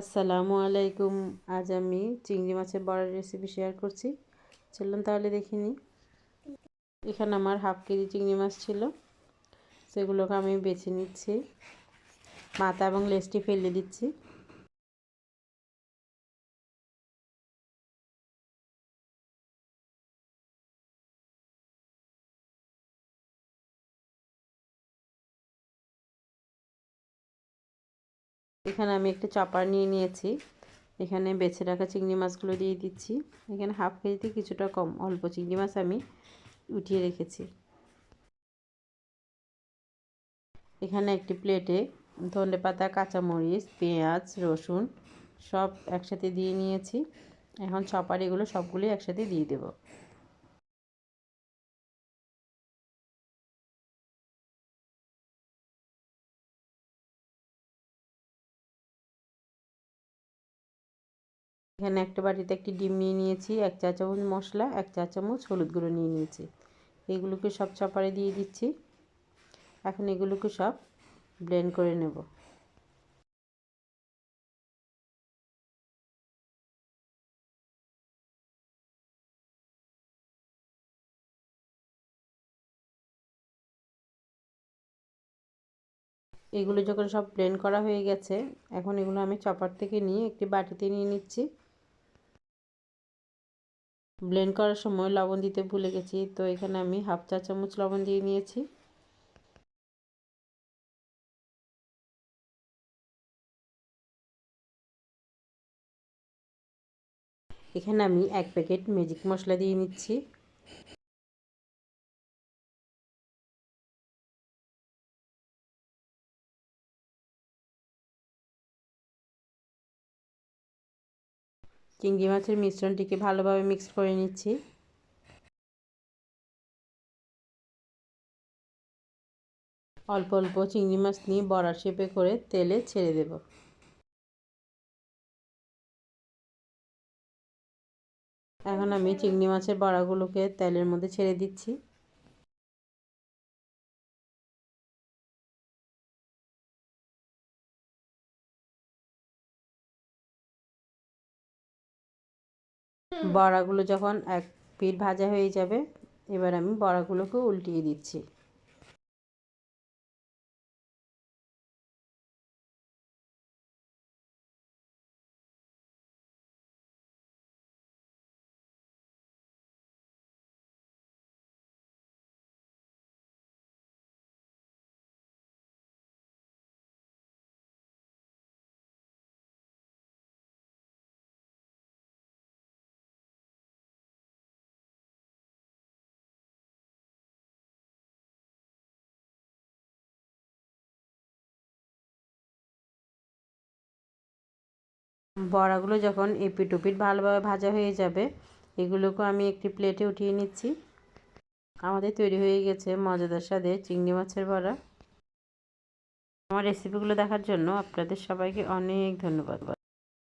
আসসালামু আলাইকুম। আজ আমি চিংড়ি মাছের বড়ার রেসিপি শেয়ার করছি। চলুন তাহলে দেখিনি এখানে আমার হাফ কেজি চিংড়ি মাছ ছিল। সেগুলোকে আমি বেছে নিচ্ছি। মাথা এবং লেজটি ফেলে দিচ্ছি। এখানে আমি একটা চপার নিয়ে নিয়েছি। এখানে বেছে রাখা চিংড়ি মাছগুলো দিয়ে দিচ্ছি। এখানে হাফ কেজিতে কিছুটা কম, অল্প চিংড়ি মাছ আমি উঠিয়ে রেখেছি। এখানে একটি প্লেটে ধনে পাতা কাঁচামরিচ, পেঁয়াজ, রসুন সব একসাথে দিয়ে নিয়েছি। এখন চপার এগুলো সবগুলোই একসাথে দিয়ে দেবো। এখানে একটা বাটিতে একটি ডিম নিয়ে নিয়েছি, এক চা চামচ মশলা, এক চা চামচ হলুদ গুঁড়ো নিয়ে নিয়েছি। এগুলোকে সব চাপারে দিয়ে দিচ্ছি। এখন এগুলোকে সব ব্লেন্ড করে নেব। এগুলো যখন সব ব্লেন্ড করা হয়ে গেছে, এখন এগুলো আমি চপার থেকে নিয়ে একটি বাটিতে নিয়ে নিচ্ছি। ব্লেন্ড করার সময় লবণ দিতে ভুলে গেছি, তো এখানে আমি হাফ চা চামচ লবণ দিয়ে নিয়েছি। এখানে আমি এক প্যাকেট ম্যাজিক মশলা দিয়ে নিচ্ছি। চিংড়ি মাছের মিশ্রণটিকে ভালোভাবে মিক্স করে নিচ্ছি। অল্প অল্প চিংড়ি মাছ নিয়ে বড়া শেপে করে তেলে ছেড়ে দেব। এখন আমি চিংড়ি মাছের বড়াগুলোকে তেলের মধ্যে ছেড়ে দিচ্ছি। বড়াগুলো যখন এক পিঠ ভাজা হয়ে যাবে এবার আমি বড়াগুলোকে উল্টিয়ে দিচ্ছি। বড়াগুলো যখন এপিট ওপিট ভালোভাবে ভাজা হয়ে যাবে এগুলোকে আমি একটি প্লেটে উঠিয়ে নিচ্ছি। আমাদের তৈরি হয়ে গেছে মজাদার স্বাদে চিংড়ি মাছের বড়া। আমার রেসিপিগুলো দেখার জন্য আপনাদের সবাইকে অনেক ধন্যবাদ।